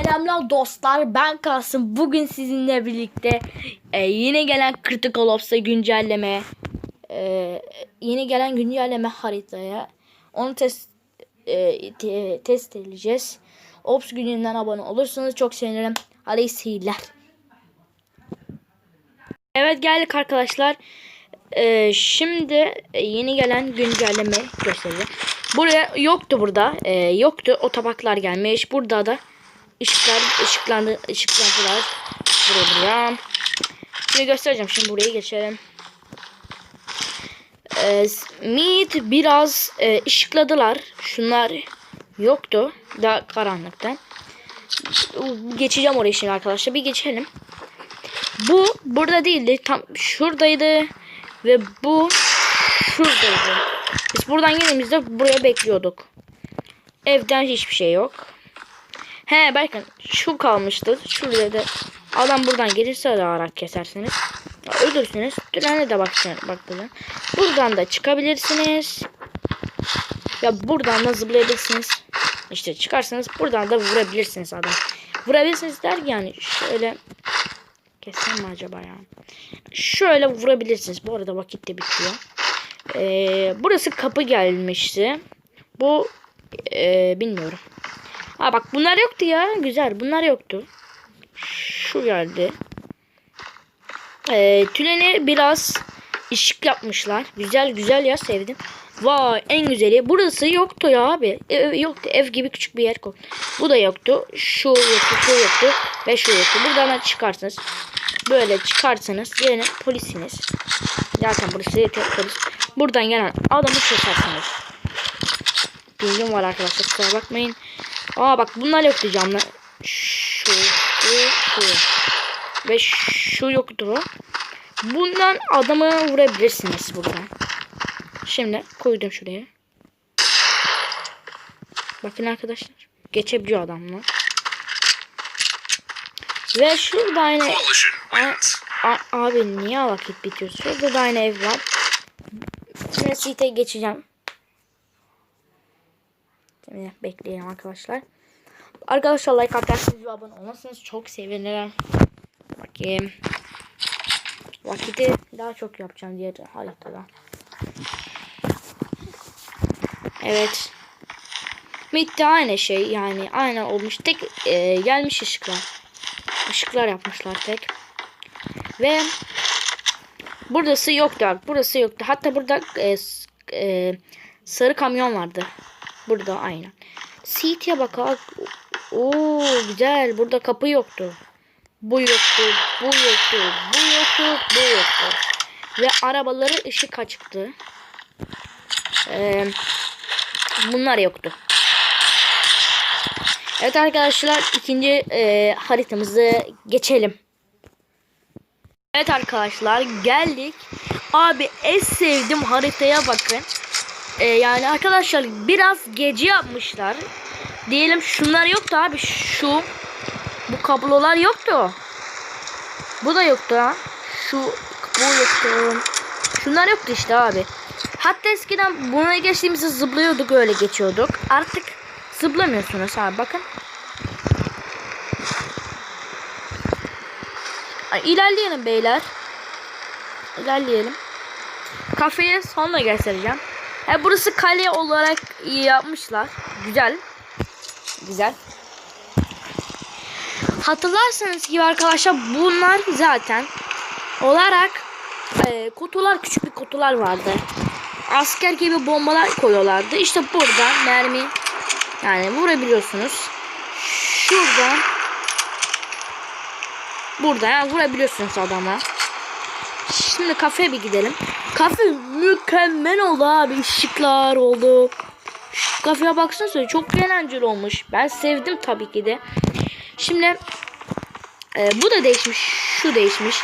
Selamlar dostlar ben Kasım bugün sizinle birlikte e, yeni gelen Critical Ops'a güncelleme e, yeni gelen güncelleme haritaya onu test e, te- test edeceğiz. Ops gününden abone olursanız çok sevinirim. Hadi iyi. Evet geldik arkadaşlar. E, şimdi e, yeni gelen güncelleme göstereceğim. Buraya yoktu burada. E, yoktu. O tabaklar gelmiş. Burada da ışıklar ışıklandı ışıklandılar. Buraya buraya. Şimdi göstereceğim. Şimdi buraya geçelim. E, Mead biraz e, ışıkladılar. Şunlar yoktu. Daha karanlıktan. Geçeceğim oraya şimdi arkadaşlar. Bir geçelim. Bu burada değildi. Tam şuradaydı. Ve bu şuradaydı. Biz buradan geldiğimizde buraya bekliyorduk. Evden hiçbir şey yok. He bakın şu kalmıştı. Şurada da adam buradan gelirse de kesersiniz. Ölürsünüz. Trene de baksana baktığında. Buradan da çıkabilirsiniz. Ya buradan da zıplayabilirsiniz. İşte çıkarsanız buradan da vurabilirsiniz adam. Vurabilirsiniz der yani şöyle Kessem mi acaba ya? Şöyle vurabilirsiniz. Bu arada vakit de bitiyor. Ee, burası kapı gelmişti. Bu ee, bilmiyorum. Ha bak bunlar yoktu ya. Güzel. Bunlar yoktu. Şu geldi. Ee, tüneli biraz ışık yapmışlar. Güzel güzel ya sevdim. Vay en güzeli. Burası yoktu ya abi. Ev, yoktu. Ev gibi küçük bir yer koy. Bu da yoktu. Şu yoktu. Şu yoktu. Ve şu yoktu. Buradan çıkarsınız. Böyle çıkarsanız yine polisiniz. Zaten burası tek polis. Buradan gelen adamı kesersiniz. Bilgim var arkadaşlar. Kusura bakmayın. Aa bak bunlar yoktu camlar. Şu, şu, şu. Ve şu yoktu. Bundan adamı vurabilirsiniz buradan. Şimdi koydum şuraya. Bakın arkadaşlar. Geçebiliyor adamlar. Ve şurada aynı... A- abi niye vakit bitiyor? Şurada da aynı ev var. Şimdi site geçeceğim. Şimdi bekleyelim arkadaşlar. Arkadaşlar like atarsanız ve abone olursanız çok sevinirim. Bakayım. Vakiti daha çok yapacağım diğer haritada. Evet. Bitti aynı şey yani aynı olmuş. Tek e, gelmiş ışıklar. Işıklar yapmışlar tek. Ve burası yoktu. bak, Burası yoktu. Hatta burada e, e, sarı kamyon vardı. Burada aynen. Seat'e bak. bak. Oo güzel. Burada kapı yoktu. Bu yoktu. Bu yoktu. Bu yoktu. Bu yoktu. Ve arabaları ışık açıktı. Ee, bunlar yoktu. Evet arkadaşlar ikinci e, haritamızı geçelim. Evet arkadaşlar geldik. Abi en sevdiğim haritaya bakın. E, yani arkadaşlar biraz gece yapmışlar. Diyelim şunlar yoktu abi. Şu bu kablolar yoktu. Bu da yoktu ha. Şu bu yoktu. Şunlar yoktu işte abi. Hatta eskiden buna geçtiğimizde zıplıyorduk öyle geçiyorduk. Artık zıplamıyorsunuz abi bakın. İlerleyelim beyler. İlerleyelim. Kafeye sonra göstereceğim. Ha, burası kale olarak iyi yapmışlar. Güzel. Güzel. Hatırlarsanız gibi arkadaşlar bunlar zaten olarak e, kutular küçük bir kutular vardı. Asker gibi bombalar koyuyorlardı. İşte burada mermi yani vurabiliyorsunuz. Şuradan buradan vurabiliyorsunuz adama. Şimdi kafeye bir gidelim. Kafe mükemmel oldu abi. Işıklar oldu. Şu kafeye baksanıza çok eğlenceli olmuş. Ben sevdim tabii ki de. Şimdi e, bu da değişmiş. Şu değişmiş.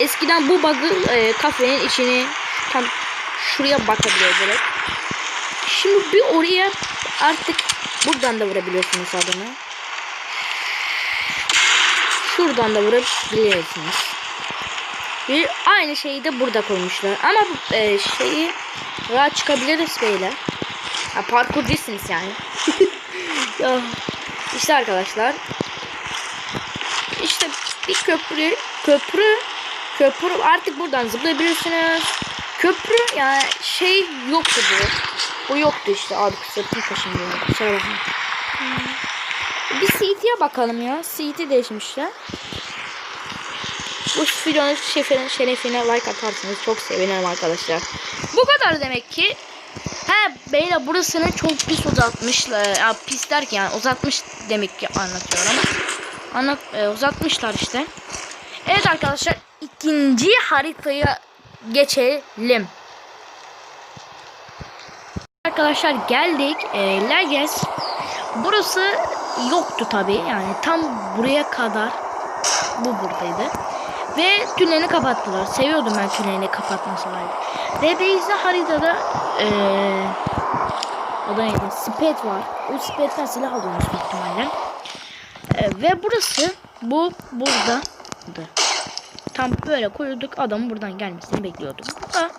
Eskiden bu bug'ı e, kafenin içini tam şuraya bakabiliyor direkt. Şimdi bir oraya artık buradan da vurabiliyorsunuz adamı. şuradan da vurabilirsiniz. Bir aynı şeyi de burada koymuşlar. Ama e, şeyi rahat çıkabiliriz beyler. Ha, parkur değilsiniz yani. ya, işte arkadaşlar. İşte bir köprü köprü köprü artık buradan zıplayabilirsiniz. Köprü yani şey yoktu bu. Bu yoktu işte abi. Kusura bakma. Hmm. Bir CT'ye bakalım ya. CT değişmişler. Bu videonun şerefine, şerefine like atarsanız çok sevinirim arkadaşlar. Bu kadar demek ki. He beyler burasını çok pis uzatmışlar. Ya pis derken yani uzatmış demek ki anlatıyorum. Anlat, e, uzatmışlar işte. Evet arkadaşlar ikinci haritaya geçelim. Arkadaşlar geldik. E, Leges. Burası yoktu tabi. Yani tam buraya kadar bu buradaydı. Ve tüneli kapattılar. Seviyordum ben tüneli kapatmasalardı. Ve Beyza haritada ee, o da neydi? Spet var. O Spet'ten silah alıyormuş ihtimalle. E, ve burası bu burada tam böyle koyduk adam buradan gelmesini bekliyordum. Burada.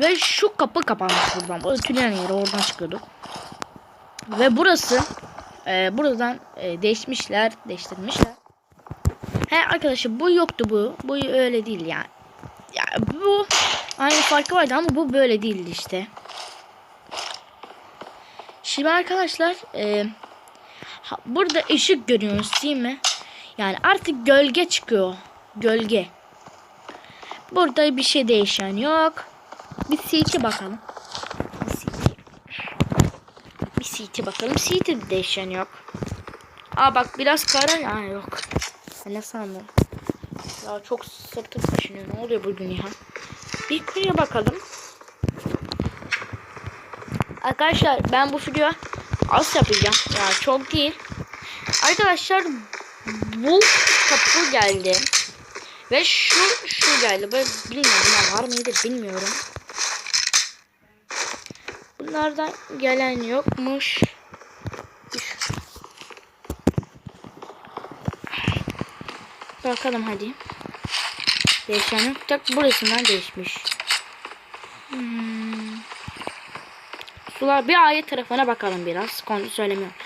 Ve şu kapı kapanmış buradan. Bu tünel yeri oradan çıkıyorduk. Ve burası e, buradan e, değişmişler, değiştirmişler. He arkadaşlar bu yoktu bu. Bu öyle değil yani. Ya bu aynı farkı vardı ama bu böyle değildi işte. Şimdi arkadaşlar e, ha, burada ışık görüyoruz değil mi? Yani artık gölge çıkıyor. Gölge. Burada bir şey değişen yok. Bir CT bakalım. Bir CT. Bir CT bakalım. CT değişen yok. Aa bak biraz kara ya yok. Ben ne sandım? Ya çok sırtım kaşınıyor. Ne oluyor bugün ya? Bir konuya bakalım. Arkadaşlar ben bu video az yapacağım. Ya çok değil. Arkadaşlar bu kapı geldi. Ve şu şu geldi. Böyle bilmiyorum var mıydı bilmiyorum. Bunlardan gelen yokmuş. Bakalım hadi. Değişen yok. Tak burasından değişmiş. Hmm. Sular bir ayet tarafına bakalım biraz. Konu söylemiyorum.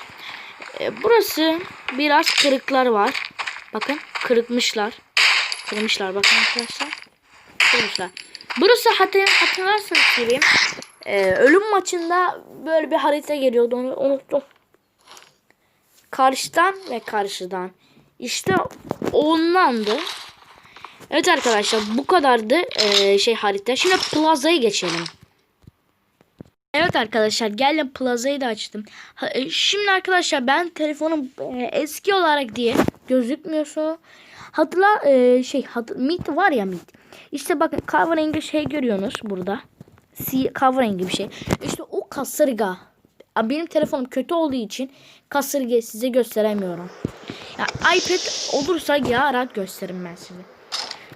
Ee, burası biraz kırıklar var. Bakın kırıkmışlar. Kırmışlar bakın arkadaşlar. Kırmışlar. Burası hatır, hatırlarsanız gibi e, ölüm maçında böyle bir harita geliyordu onu unuttum. Karşıdan ve karşıdan. İşte ondandı. Evet arkadaşlar bu kadardı e, şey harita. Şimdi plazayı geçelim. Evet arkadaşlar geldim plazayı da açtım. Ha, e, şimdi arkadaşlar ben telefonum e, eski olarak diye gözükmüyorsa hatırla e, şey hatır, mit var ya mit. İşte bakın kahverengi şey görüyorsunuz burada. Si kahverengi bir şey. İşte o kasırga. Benim telefonum kötü olduğu için kasırga size gösteremiyorum. Ya iPad olursa ya rahat gösteririm ben size.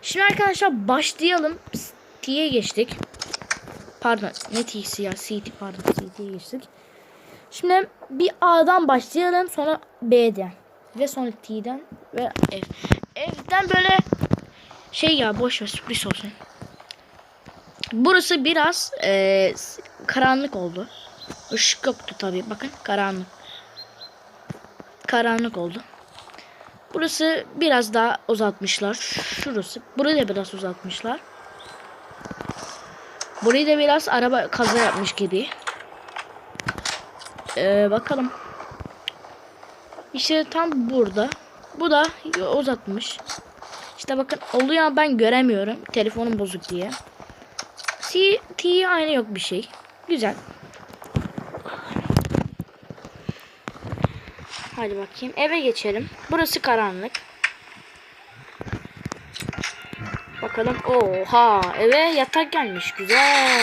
Şimdi arkadaşlar başlayalım. T'ye geçtik. Pardon ne T'si ya CT pardon CT'ye geçtik. Şimdi bir A'dan başlayalım sonra B'den ve sonra T'den ve F. F'den böyle şey ya boş ver sürpriz olsun. Burası biraz e, karanlık oldu. Işık yoktu tabi bakın karanlık. Karanlık oldu. Burası biraz daha uzatmışlar. Şurası. Burayı da biraz uzatmışlar. Burayı da biraz araba kaza yapmış gibi. Ee, bakalım. İşte tam burada. Bu da uzatmış. İşte bakın oluyor ben göremiyorum. Telefonum bozuk diye. C, T aynı yok bir şey. Güzel. Hadi bakayım. Eve geçelim. Burası karanlık. Bakalım. Oha. Eve yatak gelmiş. Güzel.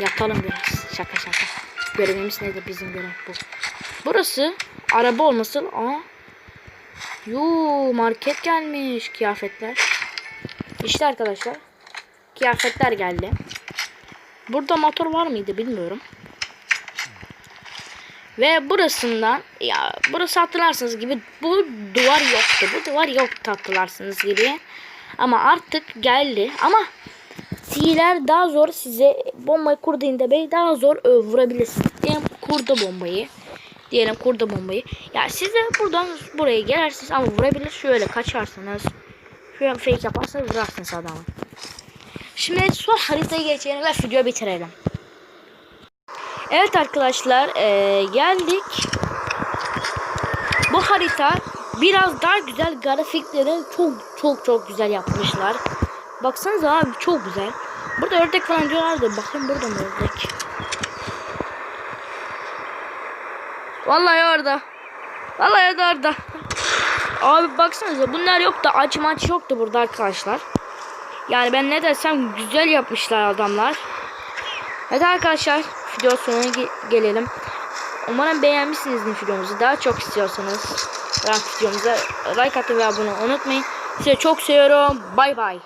Yatalım biraz. Şaka şaka. Görevimiz nedir bizim görev bu. Burası araba olması. Aa. Yuu market gelmiş. Kıyafetler. İşte arkadaşlar. Kıyafetler geldi. Burada motor var mıydı bilmiyorum. Ve burasından ya burası hatırlarsınız gibi bu duvar yoktu. Bu duvar yoktu hatırlarsınız gibi. Ama artık geldi. Ama sihirler daha zor size bombayı kurduğunda bey daha zor e, vurabilirsiniz. Diyelim kurdu bombayı. Diyelim kurdu bombayı. Ya siz de buradan buraya gelirsiniz ama vurabilir. Şöyle kaçarsınız. Şöyle fake yaparsanız vurarsınız adamı. Şimdi son haritaya geçelim ve video bitirelim. Evet arkadaşlar eee, geldik. Bu harita biraz daha güzel grafikleri çok çok çok güzel yapmışlar. Baksanıza abi çok güzel. Burada ördek falan diyorlardı. Bakın burada mı ördek? Vallahi orada. Vallahi orada. Abi baksanıza bunlar yoktu. Aç maç yoktu burada arkadaşlar. Yani ben ne desem güzel yapmışlar adamlar. Evet arkadaşlar video sonuna ge- gelelim. Umarım beğenmişsinizdir videomuzu. Daha çok istiyorsanız like videomuza like atmayı ve abone olmayı unutmayın. Sizi çok seviyorum. Bay bay.